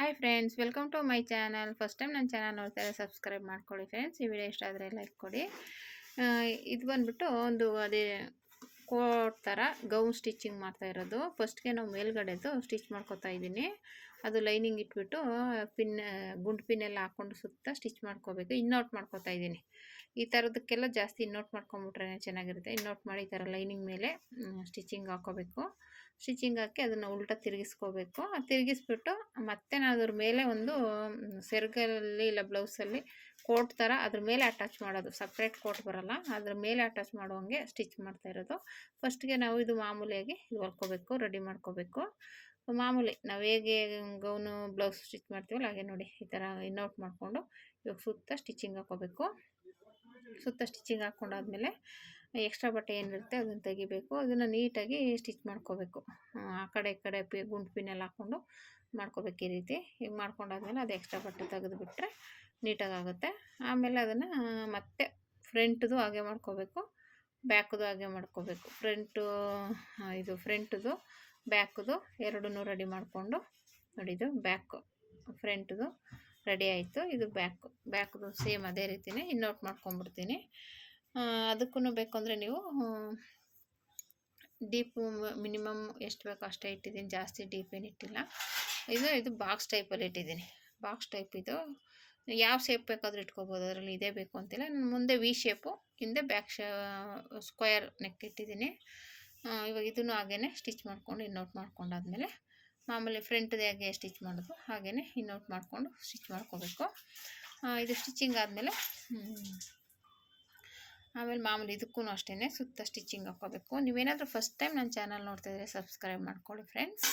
Hi friends welcome to my channel first time ನನ್ನ channel ನೋಡ್ತಾರೆ subscribe ಮಾಡ್ಕೊಳ್ಳಿ friends ಈ ವಿಡಿಯೋ ಇಷ್ಟ ಆದರೆ ಲೈಕ್ ಕೊಡಿ. ಇದು ಬಂದ್ಬಿಟ್ಟು ಒಂದು ಅದೇ ಕೋಟ್ ಥರ ಗೌನ್ ಸ್ಟಿಚಿಂಗ್ ಮಾಡ್ತಾ ಇರೋದು. ಫಸ್ಟ್ಗೆ ನಾವು ಮೇಲ್ಗಡೆದು ಸ್ಟಿಚ್ ಮಾಡ್ಕೊತಾ ಇದ್ದೀನಿ. ಅದು ಲೈನಿಂಗ್ ಇಟ್ಬಿಟ್ಟು ಪಿನ್ ಗುಂಡು ಪಿನ್ ಎಲ್ಲ ಹಾಕ್ಕೊಂಡು ಸುತ್ತ ಸ್ಟಿಚ್ ಮಾಡ್ಕೋಬೇಕು. ಇನ್ನೌಟ್ ಮಾಡ್ಕೊತಾ ಇದ್ದೀನಿ. ಈ ಥರದಕ್ಕೆಲ್ಲ ಜಾಸ್ತಿ ಇನ್ನೌಟ್ ಮಾಡ್ಕೊಂಬಿಟ್ರೆ ಚೆನ್ನಾಗಿರುತ್ತೆ. ಇನ್ನೌಟ್ ಮಾಡಿ ಈ ಥರ ಲೈನಿಂಗ್ ಮೇಲೆ ಸ್ಟಿಚಿಂಗ್ ಹಾಕೋಬೇಕು. ಸ್ಟಿಚಿಂಗ್ ಹಾಕಿ ಅದನ್ನು ಉಲ್ಟ ತಿರುಗಿಸ್ಕೋಬೇಕು. ತಿರುಗಿಸ್ಬಿಟ್ಟು ಮತ್ತೆ ನಾನು ಅದ್ರ ಮೇಲೆ ಒಂದು ಸೆರ್ಗಲ್ಲಿ ಇಲ್ಲ ಬ್ಲೌಸಲ್ಲಿ ಕೋಟ್ ಥರ ಅದ್ರ ಮೇಲೆ ಅಟ್ಯಾಚ್ ಮಾಡೋದು. ಸಪ್ರೇಟ್ ಕೋಟ್ ಬರಲ್ಲ. ಅದ್ರ ಮೇಲೆ ಅಟ್ಯಾಚ್ ಮಾಡುವಂಗೆ ಸ್ಟಿಚ್ ಮಾಡ್ತಾ ಇರೋದು. ಫಸ್ಟ್ಗೆ ನಾವು ಇದು ಮಾಮೂಲಿಯಾಗಿ ಇದು ಹೊಲ್ಕೋಬೇಕು ರೆಡಿ ಮಾಡ್ಕೋಬೇಕು. ಮಾಮೂಲಿ ನಾವು ಹೇಗೆ ಗೌನು ಬ್ಲೌಸ್ ಸ್ಟಿಚ್ ಮಾಡ್ತೀವಲ್ಲ ಹಾಗೆ ನೋಡಿ ಈ ಥರ ಇನ್ನೌಟ್ ಮಾಡಿಕೊಂಡು ಇವಾಗ ಸುತ್ತ ಸ್ಟಿಚಿಂಗ್ ಹಾಕೋಬೇಕು. ಸುತ್ತ ಸ್ಟಿಚಿಂಗ್ ಹಾಕ್ಕೊಂಡಾದ್ಮೇಲೆ ಎಕ್ಸ್ಟ್ರಾ ಬಟ್ಟೆ ಏನಿರುತ್ತೆ ಅದನ್ನು ತೆಗಿಬೇಕು. ಅದನ್ನು ನೀಟಾಗಿ ಸ್ಟಿಚ್ ಮಾಡ್ಕೋಬೇಕು. ಆ ಕಡೆ ಈ ಕಡೆ ಪಿ, ಗುಂಡು ಪಿನ್ನೆಲ್ಲ ಹಾಕ್ಕೊಂಡು ಮಾಡ್ಕೋಬೇಕು ಈ ರೀತಿ. ಈಗ ಮಾಡ್ಕೊಂಡಾದ್ಮೇಲೆ ಅದು ಎಕ್ಸ್ಟ್ರಾ ಬಟ್ಟೆ ತೆಗೆದುಬಿಟ್ರೆ ನೀಟಾಗಿ ಆಗುತ್ತೆ ಆಮೇಲೆ ಅದನ್ನು ಮತ್ತೆ ಫ್ರಂಟ್ದು ಹಾಗೆ ಮಾಡ್ಕೋಬೇಕು, ಬ್ಯಾಕ್ದು ಹಾಗೆ ಮಾಡ್ಕೋಬೇಕು. ಫ್ರಂಟು ಇದು ಫ್ರಂಟ್ದು, ಬ್ಯಾಕ್ದು ಎರಡನ್ನೂ ರೆಡಿ ಮಾಡಿಕೊಂಡು ನೋಡಿ ಇದು ಬ್ಯಾಕು, ಫ್ರಂಟ್ದು ರೆಡಿ ಆಯಿತು, ಇದು ಬ್ಯಾಕು. ಬ್ಯಾಕ್ದು ಸೇಮ್ ಅದೇ ರೀತಿಯೇ ಇನ್ನೌಟ್ ಮಾಡ್ಕೊಂಬಿಡ್ತೀನಿ ಅದಕ್ಕೂ ಬೇಕು ಅಂದರೆ ನೀವು ಡೀಪ್ ಮಿನಿಮಮ್ ಎಷ್ಟು ಬೇಕೋ ಅಷ್ಟೇ ಇಟ್ಟಿದ್ದೀನಿ. ಜಾಸ್ತಿ ಡೀಪ್ ಏನು ಇಟ್ಟಿಲ್ಲ. ಇದು ಇದು ಬಾಕ್ಸ್ ಟೈಪಲ್ಲಿ ಇಟ್ಟಿದ್ದೀನಿ. ಬಾಕ್ಸ್ ಟೈಪ್ ಇದು. ಯಾವ ಶೇಪ್ ಬೇಕಾದರೂ ಇಟ್ಕೋಬೋದು. ಅದರಲ್ಲಿ ಇದೇ ಬೇಕು ಅಂತಿಲ್ಲ. ನಾನು ಮುಂದೆ ವಿ ಶೇಪು ಹಿಂದೆ ಬ್ಯಾಕ್ ಶೇ ಸ್ಕ್ವೇರ್ ನೆಕ್ ಇಟ್ಟಿದ್ದೀನಿ. ಇವಾಗ ಇದನ್ನು ಹಾಗೇ ಸ್ಟಿಚ್ ಮಾಡ್ಕೊಂಡು ಇನ್ನೌಟ್ ಮಾಡ್ಕೊಂಡಾದ್ಮೇಲೆ, ಮಾಮೂಲಿ ಫ್ರಂಟ್ದೇ ಹಾಗೆ ಸ್ಟಿಚ್ ಮಾಡೋದು. ಹಾಗೆಯೇ ಇನ್ನೌಟ್ ಮಾಡಿಕೊಂಡು ಸ್ಟಿಚ್ ಮಾಡ್ಕೋಬೇಕು. ಇದು ಸ್ಟಿಚಿಂಗ್ ಆದಮೇಲೆ ಆಮೇಲೆ ಮಾಮೂಲಿ ಇದಕ್ಕೂ ಅಷ್ಟೇ ಸುತ್ತ ಸ್ಟಿಚಿಂಗ್ ಹಾಕೋಬೇಕು ನೀವೇನಾದರೂ ಫಸ್ಟ್ ಟೈಮ್ ನನ್ನ ಚಾನಲ್ ನೋಡ್ತಾ ಇದ್ದರೆ ಸಬ್ಸ್ಕ್ರೈಬ್ ಮಾಡ್ಕೊಳ್ಳಿ ಫ್ರೆಂಡ್ಸ್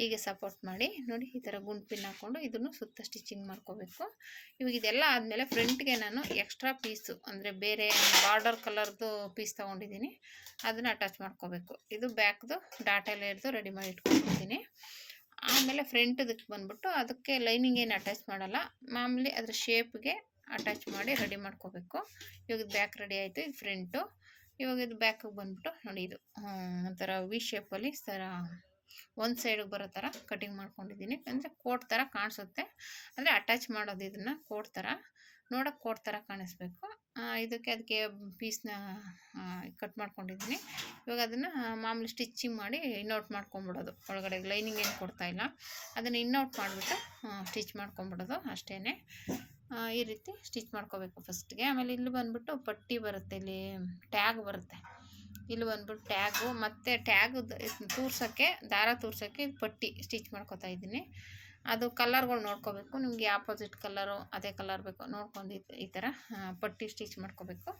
ಹೀಗೆ ಸಪೋರ್ಟ್ ಮಾಡಿ. ನೋಡಿ, ಈ ಥರ ಗುಂಡು ಪಿನ್ ಹಾಕ್ಕೊಂಡು ಇದನ್ನು ಸುತ್ತ ಸ್ಟಿಚಿಂಗ್ ಮಾಡ್ಕೋಬೇಕು. ಇವಾಗ ಇದೆಲ್ಲ ಆದಮೇಲೆ ಫ್ರಂಟ್ಗೆ ನಾನು ಎಕ್ಸ್ಟ್ರಾ ಪೀಸು ಅಂದರೆ ಬೇರೆ ಬಾರ್ಡರ್ ಕಲರ್ದು ಪೀಸ್ ತೊಗೊಂಡಿದ್ದೀನಿ. ಅದನ್ನು ಅಟ್ಯಾಚ್ ಮಾಡ್ಕೋಬೇಕು. ಇದು ಬ್ಯಾಕ್ದು ಡಾಟ ಎಲ್ಲ ಹಿಡ್ದು ರೆಡಿ ಮಾಡಿ ಇಟ್ಕೊಂಡಿದ್ದೀನಿ. ಆಮೇಲೆ ಫ್ರಂಟ್ದಕ್ಕೆ ಬಂದ್ಬಿಟ್ಟು ಅದಕ್ಕೆ ಲೈನಿಂಗ್ ಏನು ಅಟ್ಯಾಚ್ ಮಾಡಲ್ಲ. ಮಾಮೂಲಿ ಅದರ ಶೇಪ್ಗೆ ಅಟ್ಯಾಚ್ ಮಾಡಿ ರೆಡಿ ಮಾಡ್ಕೋಬೇಕು. ಇವಾಗ ಇದು ಬ್ಯಾಕ್ ರೆಡಿ ಆಯಿತು, ಇದು ಫ್ರಂಟು ಇವಾಗ ಇದು ಬ್ಯಾಕಿಗೆ ಬಂದ್ಬಿಟ್ಟು ನೋಡಿ ಇದು ಒಂಥರ ವಿ ಶೇಪಲ್ಲಿ ಥರ ಒಂದು ಸೈಡಿಗೆ ಬರೋ ಥರ ಕಟಿಂಗ್ ಮಾಡ್ಕೊಂಡಿದ್ದೀನಿ. ಅಂದರೆ ಕೋಟ್ ಥರ ಕಾಣಿಸುತ್ತೆ. ಅಂದರೆ ಅಟ್ಯಾಚ್ ಮಾಡೋದು ಇದನ್ನು ಕೋಟ್ ಥರ. ನೋಡೋಕೆ ಕೋಟ್ ಥರ ಕಾಣಿಸ್ಬೇಕು. ಇದಕ್ಕೆ ಅದಕ್ಕೆ ಪೀಸ್ನ ಕಟ್ ಮಾಡ್ಕೊಂಡಿದ್ದೀನಿ. ಇವಾಗ ಅದನ್ನು ಮಾಮೂಲಿ ಸ್ಟಿಚಿಂಗ್ ಮಾಡಿ ಇನ್ನೌಟ್ ಮಾಡ್ಕೊಂಬಿಡೋದು. ಒಳಗಡೆ ಲೈನಿಂಗ್ ಏನು ಕೊಡ್ತಾಯಿಲ್ಲ ಅದನ್ನು ಇನ್ನೌಟ್ ಮಾಡಿಬಿಟ್ಟು ಸ್ಟಿಚ್ ಮಾಡ್ಕೊಂಬಿಡೋದು ಅಷ್ಟೇ ಈ ರೀತಿ ಸ್ಟಿಚ್ ಮಾಡ್ಕೋಬೇಕು ಫಸ್ಟ್ಗೆ ಆಮೇಲೆ ಇಲ್ಲಿ ಬಂದ್ಬಿಟ್ಟು ಪಟ್ಟಿ ಬರುತ್ತೆ, ಇಲ್ಲಿ ಟ್ಯಾಗ್ ಬರುತ್ತೆ. ಇಲ್ಲಿ ಬಂದ್ಬಿಟ್ಟು ಟ್ಯಾಗು ಮತ್ತು ಟ್ಯಾಗ್ ತೂರ್ಸೋಕ್ಕೆ, ದಾರ ತೂರ್ಸೋಕ್ಕೆ ಪಟ್ಟಿ ಸ್ಟಿಚ್ ಮಾಡ್ಕೊತಾ ಇದ್ದೀನಿ. ಅದು ಕಲರ್ಗಳು ನೋಡ್ಕೋಬೇಕು. ನಿಮಗೆ ಆಪೋಸಿಟ್ ಕಲರು ಅದೇ ಕಲರ್ ಬೇಕು. ನೋಡ್ಕೊಂಡು ಈ- ಥರ ಪಟ್ಟಿ ಸ್ಟಿಚ್ ಮಾಡ್ಕೋಬೇಕು.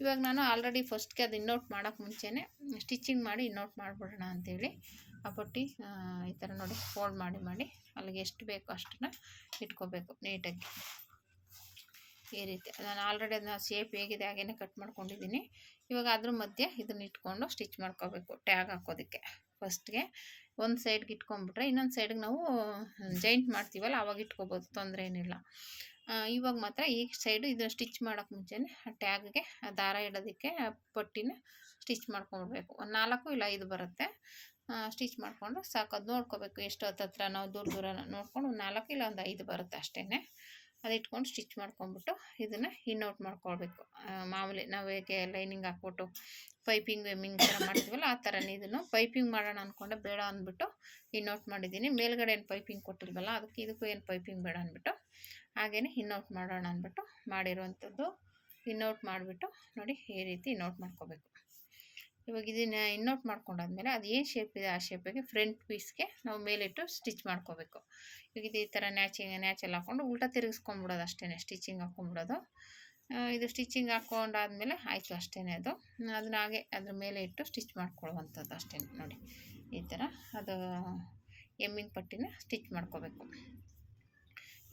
ಇವಾಗ ನಾನು ಆಲ್ರೆಡಿ ಫಸ್ಟ್ಗೆ ಅದು ಇನ್ನೋಟ್ ಮಾಡೋಕ್ಕೆ ಮುಂಚೆನೇ ಸ್ಟಿಚಿಂಗ್ ಮಾಡಿ ಇನ್ನೋಟ್ ಮಾಡಿಬಿಡೋಣ ಅಂತೇಳಿ ಆ ಪಟ್ಟಿ ಈ ಥರ ನೋಡಿ ಫೋಲ್ಡ್ ಮಾಡಿ ಮಾಡಿ ಅಲ್ಲಿಗೆ ಎಷ್ಟು ಬೇಕೋ ಅಷ್ಟನ್ನು ಇಟ್ಕೋಬೇಕು ನೀಟಾಗಿ ಈ ರೀತಿ. ನಾನು ಆಲ್ರೆಡಿ ಅದನ್ನ ಶೇಪ್ ಹೇಗಿದೆ ಹಾಗೇ ಕಟ್ ಮಾಡ್ಕೊಂಡಿದ್ದೀನಿ ಇವಾಗ ಅದ್ರ ಮಧ್ಯೆ ಇದನ್ನ ಇಟ್ಕೊಂಡು ಸ್ಟಿಚ್ ಮಾಡ್ಕೋಬೇಕು ಟ್ಯಾಗ್ ಹಾಕೋದಕ್ಕೆ. ಫಸ್ಟ್ಗೆ ಒಂದು ಸೈಡ್ಗೆ ಇಟ್ಕೊಂಡ್ಬಿಟ್ರೆ ಇನ್ನೊಂದು ಸೈಡ್ಗೆ ನಾವು ಜಾಯಿಂಟ್ ಮಾಡ್ತೀವಲ್ಲ, ಅವಾಗ ಇಟ್ಕೋಬೋದು, ತೊಂದರೆ ಏನಿಲ್ಲ. ಇವಾಗ ಮಾತ್ರ ಈ ಸೈಡು ಇದನ್ನು ಸ್ಟಿಚ್ ಮಾಡೋಕ್ಕೆ ಮುಂಚೆನೇ ಆ ಟ್ಯಾಗ್ಗೆ ದಾರ ಇಡೋದಕ್ಕೆ ಪಟ್ಟಿನ ಸ್ಟಿಚ್ ಮಾಡ್ಕೊಂಡ್ಬಿಡ್ಬೇಕು. ಒಂದು ನಾಲ್ಕು ಇಲ್ಲ ಐದು ಬರುತ್ತೆ. ಸ್ಟಿಚ್ ಮಾಡಿಕೊಂಡು ಸಾಕು. ಅದು ನೋಡ್ಕೋಬೇಕು ಎಷ್ಟು ಹತ್ತತ್ರ ನಾವು ದೂರ ದೂರ ನೋಡ್ಕೊಂಡು ಒಂದು ನಾಲ್ಕು ಇಲ್ಲ ಒಂದು ಐದು ಬರುತ್ತೆ ಅಷ್ಟೇ ಅದು ಇಟ್ಕೊಂಡು ಸ್ಟಿಚ್ ಮಾಡ್ಕೊಂಬಿಟ್ಟು ಇದನ್ನು ಇನ್ನೌಟ್ ಮಾಡ್ಕೊಳ್ಬೇಕು. ಮಾಮೂಲಿ ನಾವು ಹೇಗೆ ಲೈನಿಂಗ್ ಹಾಕ್ಬಿಟ್ಟು ಪೈಪಿಂಗ್ ವೆಮ್ಮಿಂಗ್ ಥರ ಮಾಡ್ತೀವಲ್ಲ, ಆ ಥರನೇ ಇದನ್ನು ಪೈಪಿಂಗ್ ಮಾಡೋಣ ಅಂದ್ಕೊಂಡೆ ಬೇಡ ಅಂದ್ಬಿಟ್ಟು ಇನ್ನೌಟ್ ಮಾಡಿದ್ದೀನಿ. ಮೇಲ್ಗಡೆ ಏನು ಪೈಪಿಂಗ್ ಕೊಟ್ಟಿಲ್ವಲ್ಲ, ಅದಕ್ಕೆ ಇದಕ್ಕೂ ಏನು ಪೈಪಿಂಗ್ ಬೇಡ ಅಂದ್ಬಿಟ್ಟು ಹಾಗೆಯೇ ಇನ್ನೌಟ್ ಮಾಡೋಣ ಅಂದ್ಬಿಟ್ಟು ಮಾಡಿರುವಂಥದ್ದು. ಇನ್ನೌಟ್ ಮಾಡಿಬಿಟ್ಟು ನೋಡಿ ಈ ರೀತಿ ಇನ್ನೌಟ್ ಮಾಡ್ಕೋಬೇಕು. ಇವಾಗ ಇದನ್ನ ಇನ್ನೌಟ್ ಮಾಡ್ಕೊಂಡಾದ್ಮೇಲೆ ಅದು ಏನು ಶೇಪ್ ಇದೆ, ಆ ಶೇಪಿಗೆ ಫ್ರಂಟ್ ಪೀಸ್ಗೆ ನಾವು ಮೇಲಿಟ್ಟು ಸ್ಟಿಚ್ ಮಾಡ್ಕೋಬೇಕು. ಈಗ ಇದು ಈ ಥರ ನ್ಯಾಚಿಂಗ್ ನ್ಯಾಚಲ್ಲಿ ಹಾಕ್ಕೊಂಡು ಉಲ್ಟಾ ತಿರುಗಿಸ್ಕೊಂಬಿಡೋದು ಅಷ್ಟೇ ಸ್ಟಿಚಿಂಗ್ ಹಾಕ್ಕೊಂಬಿಡೋದು ಇದು ಸ್ಟಿಚಿಂಗ್ ಹಾಕ್ಕೊಂಡಾದ್ಮೇಲೆ ಆಯಿತು ಅಷ್ಟೇ ಅದು. ಅದನ್ನ ಹಾಗೆ ಅದ್ರ ಮೇಲೆ ಇಟ್ಟು ಸ್ಟಿಚ್ ಮಾಡ್ಕೊಳ್ಳುವಂಥದ್ದು ಅಷ್ಟೇ ನೋಡಿ. ಈ ಥರ ಅದು ಎಮ್ಮಿಂಗ್ ಪಟ್ಟಿನ ಸ್ಟಿಚ್ ಮಾಡ್ಕೋಬೇಕು.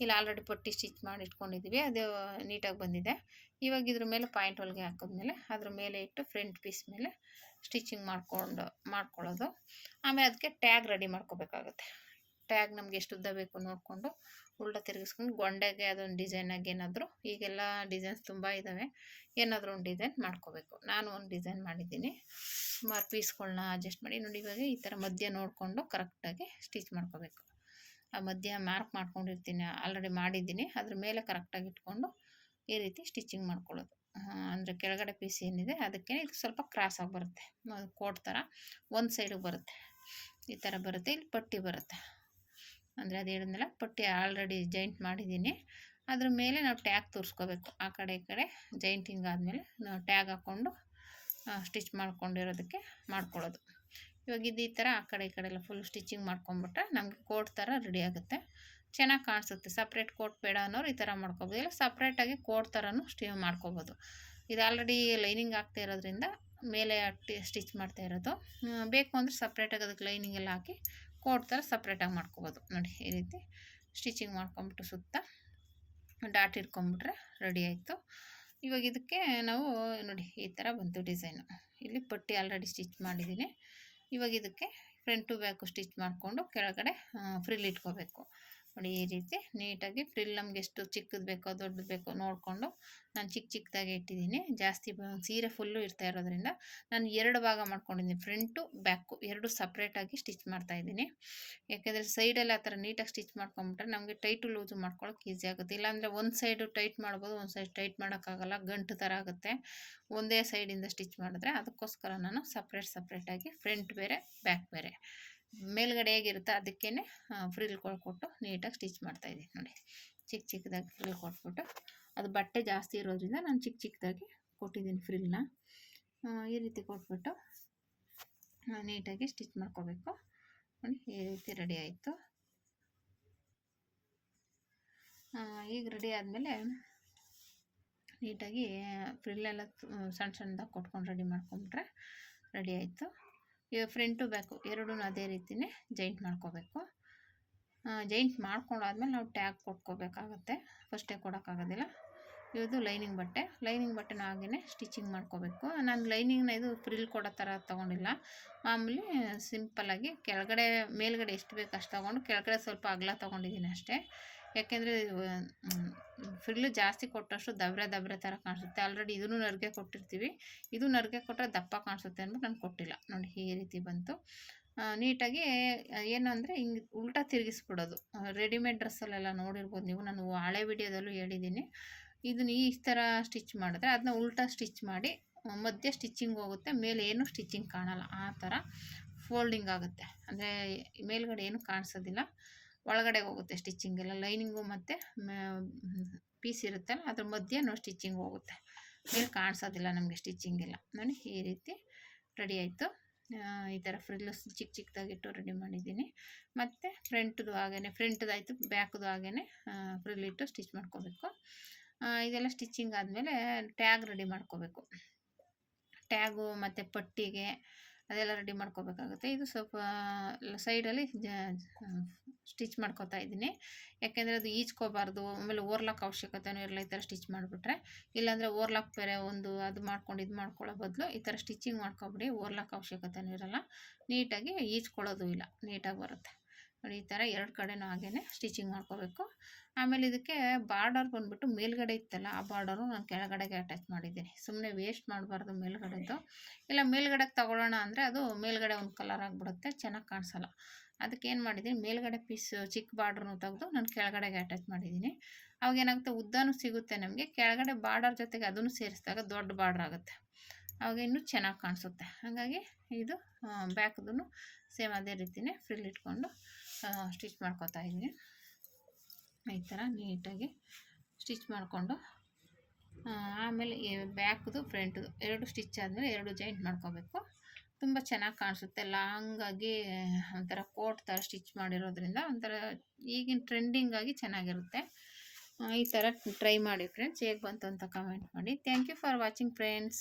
ಇಲ್ಲ ಆಲ್ರೆಡಿ ಪಟ್ಟಿ ಸ್ಟಿಚ್ ಮಾಡಿ ಇಟ್ಕೊಂಡಿದ್ದೀವಿ ಅದು ನೀಟಾಗಿ ಬಂದಿದೆ. ಇವಾಗ ಇದ್ರ ಮೇಲೆ ಪಾಯಿಂಟ್ ಹೊಲಿಗೆ ಹಾಕಿದ್ಮೇಲೆ, ಅದ್ರ ಮೇಲೆ ಇಟ್ಟು ಫ್ರಂಟ್ ಪೀಸ್ ಮೇಲೆ ಸ್ಟಿಚಿಂಗ್ ಮಾಡ್ಕೊಂಡು, ಮಾಡ್ಕೊಳ್ಳೋದು. ಆಮೇಲೆ ಅದಕ್ಕೆ ಟ್ಯಾಗ್ ರೆಡಿ ಮಾಡ್ಕೋಬೇಕಾಗುತ್ತೆ. ಟ್ಯಾಗ್ ನಮ್ಗೆ ಎಷ್ಟು ಉದ್ದ ಬೇಕು ನೋಡಿಕೊಂಡು ಉಲ್ಟ ತಿರುಗಿಸ್ಕೊಂಡು ಗೊಂಡೆಗೆ ಅದೊಂದು ಡಿಸೈನಾಗಿ ಏನಾದರೂ, ಈಗೆಲ್ಲ ಡಿಸೈನ್ಸ್ ತುಂಬ ಇದ್ದಾವೆ ಏನಾದರೂ ಒಂದು ಡಿಸೈನ್ ಮಾಡ್ಕೋಬೇಕು. ನಾನು ಒಂದು ಡಿಸೈನ್ ಮಾಡಿದ್ದೀನಿ. ಸುಮಾರು ಪೀಸ್ಗಳನ್ನ ಅಡ್ಜಸ್ಟ್ ಮಾಡಿ, ನೋಡಿ ಇವಾಗ ಈ ಥರ ಮಧ್ಯ ನೋಡಿಕೊಂಡು ಕರೆಕ್ಟಾಗಿ ಸ್ಟಿಚ್ ಮಾಡ್ಕೋಬೇಕು. ಮಧ್ಯ ಮಾರ್ಕ್ ಮಾಡ್ಕೊಂಡಿರ್ತೀನಿ ಆಲ್ರೆಡಿ ಮಾಡಿದ್ದೀನಿ. ಅದ್ರ ಮೇಲೆ ಕರೆಕ್ಟಾಗಿ ಇಟ್ಕೊಂಡು ಈ ರೀತಿ ಸ್ಟಿಚಿಂಗ್ ಮಾಡ್ಕೊಳ್ಳೋದು. ಅಂದರೆ ಕೆಳಗಡೆ ಪೀಸ್ ಏನಿದೆ ಅದಕ್ಕೆ ಇದು ಸ್ವಲ್ಪ ಕ್ರಾಸ್ ಆಗಿ ಬರುತ್ತೆ. ಕೋಟ್ ಥರ ಒಂದು ಸೈಡಿಗೆ ಬರುತ್ತೆ. ಈ ಥರ ಬರುತ್ತೆ, ಇಲ್ಲಿ ಪಟ್ಟಿ ಬರುತ್ತೆ. ಅಂದರೆ ಅದು ಹೇಳಿದ್ನಲ್ಲ, ಪಟ್ಟಿ ಆಲ್ರೆಡಿ ಜಾಯಿಂಟ್ ಮಾಡಿದ್ದೀನಿ. ಅದ್ರ ಮೇಲೆ ನಾವು ಟ್ಯಾಗ್ ತೋರಿಸ್ಕೋಬೇಕು. ಆ ಕಡೆ ಈ ಕಡೆ ಜಾಯಿಂಟಿಂಗ್ ಆದಮೇಲೆ ನಾವು ಟ್ಯಾಗ್ ಹಾಕ್ಕೊಂಡು ಸ್ಟಿಚ್ ಮಾಡ್ಕೊಂಡಿರೋದಕ್ಕೆ ಮಾಡ್ಕೊಳ್ಳೋದು. ಇವಾಗ ಇದು ಈ ಥರ ಆ ಕಡೆ ಈ ಕಡೆ ಎಲ್ಲ ಫುಲ್ ಸ್ಟಿಚಿಂಗ್ ಮಾಡ್ಕೊಂಬಿಟ್ರೆ ನಮಗೆ ಕೋಟ್ ಥರ ರೆಡಿ ಆಗುತ್ತೆ. ಚೆನ್ನಾಗಿ ಕಾಣಿಸುತ್ತೆ. ಸಪ್ರೇಟ್ ಕೋಟ್ ಬೇಡ ಅನ್ನೋರು ಈ ಥರ ಮಾಡ್ಕೋಬೋದು. ಇಲ್ಲ ಸಪ್ರೇಟಾಗಿ ಕೋಟ್ ಥರನೂ ಸ್ಟಿಚ್ ಮಾಡ್ಕೋಬೋದು. ಇದು ಆಲ್ರೆಡಿ ಲೈನಿಂಗ್ ಆಗ್ತಾ ಇರೋದ್ರಿಂದ ಮೇಲೆ ಅಟ್ಟಿ ಸ್ಟಿಚ್ ಮಾಡ್ತಾ ಇರೋದು. ಬೇಕು ಅಂದರೆ ಸಪ್ರೇಟಾಗಿ ಅದಕ್ಕೆ ಲೈನಿಂಗ್ ಎಲ್ಲ ಹಾಕಿ ಕೋಟ್ ಥರ ಸಪ್ರೇಟಾಗಿ ಮಾಡ್ಕೊಬೋದು. ನೋಡಿ, ಈ ರೀತಿ ಸ್ಟಿಚಿಂಗ್ ಮಾಡ್ಕೊಂಬಿಟ್ಟು ಸುತ್ತ ಡಾಟ್ ಇಟ್ಕೊಂಬಿಟ್ರೆ ರೆಡಿ ಆಯಿತು. ಇವಾಗ ಇದಕ್ಕೆ ನಾವು, ನೋಡಿ, ಈ ಥರ ಬಂತು ಡಿಸೈನು ಇಲ್ಲಿ ಪಟ್ಟಿ ಆಲ್ರೆಡಿ ಸ್ಟಿಚ್ ಮಾಡಿದ್ದೀನಿ. ಇವಾಗ ಇದಕ್ಕೆ ಫ್ರಂಟು ಬ್ಯಾಕು ಸ್ಟಿಚ್ ಮಾಡಿಕೊಂಡು ಕೆಳಗಡೆ ಫ್ರಿಲ್ ಇಟ್ಕೋಬೇಕು. ನೋಡಿ ಈ ರೀತಿ ನೀಟಾಗಿ ಫ್ರಿಲ್ ನಮ್ಗೆ ಎಷ್ಟು ಚಿಕ್ಕದು ಬೇಕೋ ದೊಡ್ಡದು ಬೇಕೋ ನೋಡಿಕೊಂಡು ನಾನು ಚಿಕ್ಕ ಚಿಕ್ಕದಾಗಿ ಇಟ್ಟಿದ್ದೀನಿ. ಜಾಸ್ತಿ ಸೀರೆ ಫುಲ್ಲು ಇರ್ತಾ ಇರೋದ್ರಿಂದ ನಾನು ಎರಡು ಭಾಗ ಮಾಡ್ಕೊಂಡಿದ್ದೀನಿ. ಫ್ರಂಟು ಬ್ಯಾಕು ಎರಡು ಸಪ್ರೇಟಾಗಿ ಸ್ಟಿಚ್ ಮಾಡ್ತಾ ಇದ್ದೀನಿ. ಯಾಕೆಂದರೆ ಸೈಡಲ್ಲಿ ಆ ಥರ ನೀಟಾಗಿ ಸ್ಟಿಚ್ ಮಾಡ್ಕೊಂಬಿಟ್ರೆ ನಮಗೆ ಟೈಟು ಲೂಸು ಮಾಡ್ಕೊಳ್ಳೋಕೆ ಈಸಿ ಆಗುತ್ತೆ. ಇಲ್ಲಾಂದರೆ ಒಂದು ಸೈಡು ಟೈಟ್ ಮಾಡ್ಬೋದು, ಒಂದು ಸೈಡ್ ಟೈಟ್ ಮಾಡೋಕ್ಕಾಗಲ್ಲ, ಗಂಟು ಥರ ಆಗುತ್ತೆ. ಒಂದೇ ಸೈಡಿಂದ ಸ್ಟಿಚ್ ಮಾಡಿದ್ರೆ ಅದಕ್ಕೋಸ್ಕರ ನಾನು ಸಪ್ರೇಟ್ ಸಪ್ರೇಟಾಗಿ ಫ್ರಂಟ್ ಬೇರೆ ಬ್ಯಾಕ್ ಬೇರೆ. ಮೇಲ್ಗಡೆ ಹೇಗಿರುತ್ತೋ ಅದಕ್ಕೇ ಫ್ರಿಲ್ ಕೊಟ್ಟು ನೀಟಾಗಿ ಸ್ಟಿಚ್ ಮಾಡ್ತಾಯಿದ್ದೀನಿ ನೋಡಿ. ಚಿಕ್ಕ ಚಿಕ್ಕದಾಗಿ ಫ್ರಿಲ್ ಕೊಟ್ಬಿಟ್ಟು, ಅದು ಬಟ್ಟೆ ಜಾಸ್ತಿ ಇರೋದ್ರಿಂದ ನಾನು ಚಿಕ್ಕ ಚಿಕ್ಕದಾಗಿ ಕೊಟ್ಟಿದ್ದೀನಿ ಫ್ರಿಲ್ನ ಈ ರೀತಿ ಕೊಟ್ಬಿಟ್ಟು ನೀಟಾಗಿ ಸ್ಟಿಚ್ ಮಾಡ್ಕೋಬೇಕು. ನೋಡಿ, ಈ ರೀತಿ ರೆಡಿ ಆಯಿತು. ಈಗ ರೆಡಿ ಆದಮೇಲೆ ನೀಟಾಗಿ ಫ್ರಿಲ್ಲೆಲ್ಲ ಸಣ್ಣ ಸಣ್ಣದಾಗಿ ಕೊಟ್ಕೊಂಡು ರೆಡಿ ಮಾಡ್ಕೊಂಬಿಟ್ರೆ ರೆಡಿ ಆಯಿತು. ಈಗ ಫ್ರಂಟು ಬ್ಯಾಕು ಎರಡೂ ಅದೇ ರೀತಿಯೇ ಜಾಯಿಂಟ್ ಮಾಡ್ಕೋಬೇಕು. ಜಾಯಿಂಟ್ ಮಾಡ್ಕೊಂಡಾದ್ಮೇಲೆ ನಾವು ಟ್ಯಾಗ್ ಕೊಟ್ಕೋಬೇಕಾಗತ್ತೆ. ಫಸ್ಟೇ ಕೊಡೋಕ್ಕಾಗೋದಿಲ್ಲ. ಇದು ಲೈನಿಂಗ್ ಬಟ್ಟೆ. ಲೈನಿಂಗ್ ಬಟ್ಟೆನ ಹಾಗೆಯೇ ಸ್ಟಿಚಿಂಗ್ ಮಾಡ್ಕೋಬೇಕು. ನಾನು ಲೈನಿಂಗ್ನ ಇದು ಫ್ರಿಲ್ ಕೊಡೋ ಥರ ತೊಗೊಂಡಿಲ್ಲ. ಮಾಮೂಲಿ ಸಿಂಪಲ್ಲಾಗಿ ಕೆಳಗಡೆ, ಮೇಲ್ಗಡೆ ಎಷ್ಟು ಬೇಕು ಅಷ್ಟು ತೊಗೊಂಡು ಕೆಳಗಡೆ ಸ್ವಲ್ಪ ಅಗಲ ತೊಗೊಂಡಿದ್ದೀನಿ ಅಷ್ಟೇ. ಯಾಕೆಂದರೆ ಫ್ರಿಲ್ಲು ಜಾಸ್ತಿ ಕೊಟ್ಟಷ್ಟು ದಬ್ರೆ ದಬ್ರೆ ಥರ ಕಾಣಿಸುತ್ತೆ. ಆಲ್ರೆಡಿ ಇದನ್ನು ನರ್ಗೆ ಕೊಟ್ಟಿರ್ತೀವಿ. ಇದು ನರ್ಗೆ ಕೊಟ್ಟರೆ ದಪ್ಪ ಕಾಣಿಸುತ್ತೆ ಅಂದ್ಬಿಟ್ಟು ನಾನು ಕೊಟ್ಟಿಲ್ಲ. ನೋಡಿ ಈ ರೀತಿ ಬಂತು. ನೀಟಾಗಿ ಏನು ಅಂದರೆ ಹಿಂಗೆ ಉಲ್ಟಾ ತಿರುಗಿಸ್ಬಿಡೋದು. ರೆಡಿಮೇಡ್ ಡ್ರೆಸ್ಸಲ್ಲೆಲ್ಲ ನೋಡಿರ್ಬೋದು ನೀವು. ನಾನು ಹಳೆ ವಿಡಿಯೋದಲ್ಲೂ ಹೇಳಿದ್ದೀನಿ. ಇದನ್ನ ಈ ಥರ ಸ್ಟಿಚ್ ಮಾಡಿದ್ರೆ ಅದನ್ನ ಉಲ್ಟಾ ಸ್ಟಿಚ್ ಮಾಡಿ, ಮಧ್ಯೆ ಸ್ಟಿಚ್ಚಿಂಗ್ ಹೋಗುತ್ತೆ. ಮೇಲೆ ಏನು ಸ್ಟಿಚ್ಚಿಂಗ್ ಕಾಣಲ್ಲ. ಆ ಥರ ಫೋಲ್ಡಿಂಗ್ ಆಗುತ್ತೆ. ಅಂದರೆ ಮೇಲ್ಗಡೆ ಏನು ಕಾಣಿಸೋದಿಲ್ಲ. ಒಳಗಡೆ ಹೋಗುತ್ತೆ ಸ್ಟಿಚ್ಚಿಂಗ್ ಎಲ್ಲ ಲೈನಿಂಗು ಮತ್ತು ಪೀಸ್ ಇರುತ್ತಲ್ಲ, ಅದ್ರ ಮಧ್ಯೆ ನಾವು ಸ್ಟಿಚ್ಚಿಂಗ್ ಹೋಗುತ್ತೆ. ಮೇಲೆ ಕಾಣಿಸೋದಿಲ್ಲ ನಮಗೆ ಸ್ಟಿಚ್ಚಿಂಗ್ ಎಲ್ಲ. ನೋಡಿ, ಈ ರೀತಿ ರೆಡಿ ಆಯಿತು. ಈ ಥರ ಫ್ರಿಲ್ಲು ಚಿಕ್ಕ ಚಿಕ್ಕದಾಗಿಟ್ಟು ರೆಡಿ ಮಾಡಿದ್ದೀನಿ. ಮತ್ತು ಫ್ರಂಟ್ದು ಹಾಗೇ ಫ್ರಂಟ್ದು ಆಯಿತು ಬ್ಯಾಕ್ದು ಹಾಗೇ ಫ್ರಿಲ್ ಇಟ್ಟು ಸ್ಟಿಚ್ ಮಾಡ್ಕೋಬೇಕು. ಇದೆಲ್ಲ ಸ್ಟಿಚ್ಚಿಂಗ್ ಆದಮೇಲೆ ಟ್ಯಾಗ್ ರೆಡಿ ಮಾಡ್ಕೋಬೇಕು. ಟ್ಯಾಗು ಮತ್ತು ಪಟ್ಟಿಗೆ ಅದೆಲ್ಲ ರೆಡಿ ಮಾಡ್ಕೋಬೇಕಾಗುತ್ತೆ. ಇದು ಸ್ವಲ್ಪ ಸೈಡಲ್ಲಿ ಸ್ಟಿಚ್ ಮಾಡ್ಕೋತಾ ಇದ್ದೀನಿ. ಯಾಕೆಂದರೆ ಅದು ಈಜ್ಕೋಬಾರ್ದು, ಆಮೇಲೆ ಓರ್ಲಾಕ್ ಅವಶ್ಯಕತೆನೂ ಇರಲ್ಲ, ಈ ಥರ ಸ್ಟಿಚ್ ಮಾಡಿಬಿಟ್ರೆ. ಇಲ್ಲಾಂದರೆ ಓರ್ಲಾಕ್ ಬೇರೆ ಒಂದು ಅದು ಮಾಡ್ಕೊಂಡು ಇದು ಮಾಡ್ಕೊಳ್ಳೋ ಬದಲು ಈ ಥರ ಸ್ಟಿಚಿಂಗ್ ಮಾಡ್ಕೊಬಿಡಿ ಓರ್ಲಾಕ್ ಅವಶ್ಯಕತೆನೂ ಇರಲ್ಲ. ನೀಟಾಗಿ ಈಜ್ಕೊಳ್ಳೋದು ಇಲ್ಲ, ನೀಟಾಗಿ ಬರುತ್ತೆ. ನೋಡಿ, ಈ ಥರ ಎರಡು ಕಡೆನೂ ಹಾಗೇ ಸ್ಟಿಚಿಂಗ್ ಮಾಡ್ಕೋಬೇಕು. ಆಮೇಲೆ ಇದಕ್ಕೆ ಬಾರ್ಡರ್ ಬಂದುಬಿಟ್ಟು ಮೇಲ್ಗಡೆ ಇತ್ತಲ್ಲ, ಆ ಬಾರ್ಡರು ನಾನು ಕೆಳಗಡೆಗೆ ಅಟ್ಯಾಚ್ ಮಾಡಿದ್ದೀನಿ. ಸುಮ್ಮನೆ ವೇಸ್ಟ್ ಮಾಡಬಾರ್ದು ಮೇಲ್ಗಡೆದು. ಇಲ್ಲ, ಮೇಲ್ಗಡೆಗೆ ತಗೊಳ್ಳೋಣ ಅಂದರೆ ಅದು ಮೇಲ್ಗಡೆ ಒಂದು ಕಲರ್ ಆಗಿಬಿಡುತ್ತೆ, ಚೆನ್ನಾಗಿ ಕಾಣಿಸಲ್ಲ. ಅದಕ್ಕೆ ಏನು ಮಾಡಿದ್ದೀನಿ, ಮೇಲ್ಗಡೆ ಪೀಸ್ ಚಿಕ್ಕ ಬಾರ್ಡ್ರನ್ನು ತೆಗೆದು ನಾನು ಕೆಳಗಡೆಗೆ ಅಟ್ಯಾಚ್ ಮಾಡಿದ್ದೀನಿ. ಅವಾಗೇನಾಗುತ್ತೆ ಉದ್ದನೂ ಸಿಗುತ್ತೆ ನಮಗೆ. ಕೆಳಗಡೆ ಬಾರ್ಡರ್ ಜೊತೆಗೆ ಅದನ್ನು ಸೇರಿಸಿದಾಗ ದೊಡ್ಡ ಬಾರ್ಡ್ರ್ ಆಗುತ್ತೆ. ಅವಾಗ ಇನ್ನೂ ಚೆನ್ನಾಗಿ ಕಾಣಿಸುತ್ತೆ. ಹಾಗಾಗಿ ಇದು ಬ್ಯಾಕ್ದು ಸೇಮ್ ಅದೇ ರೀತಿಯೇ ಫ್ರಿಲ್ ಇಟ್ಕೊಂಡು ಸ್ಟಿಚ್ ಮಾಡ್ಕೋತಾ ಇದ್ದೀನಿ. ಈ ಥರ ನೀಟಾಗಿ ಸ್ಟಿಚ್ ಮಾಡಿಕೊಂಡು ಆಮೇಲೆ ಬ್ಯಾಕ್ದು ಫ್ರಂಟ್ದು ಎರಡು ಸ್ಟಿಚ್ ಆದಮೇಲೆ ಎರಡು ಜಾಯಿಂಟ್ ಮಾಡ್ಕೋಬೇಕು. ತುಂಬ ಚೆನ್ನಾಗಿ ಕಾಣಿಸುತ್ತೆ. ಲಾಂಗಾಗಿ ಒಂಥರ ಕೋಟ್ ಥರ ಸ್ಟಿಚ್ ಮಾಡಿರೋದ್ರಿಂದ ಒಂಥರ ಈಗಿನ ಟ್ರೆಂಡಿಂಗಾಗಿ ಚೆನ್ನಾಗಿರುತ್ತೆ. ಈ ಥರ ಟ್ರೈ ಮಾಡಿ ಫ್ರೆಂಡ್ಸ್ ಹೇಗೆ ಬಂತು ಅಂತ ಕಮೆಂಟ್ ಮಾಡಿ. Thank you for watching friends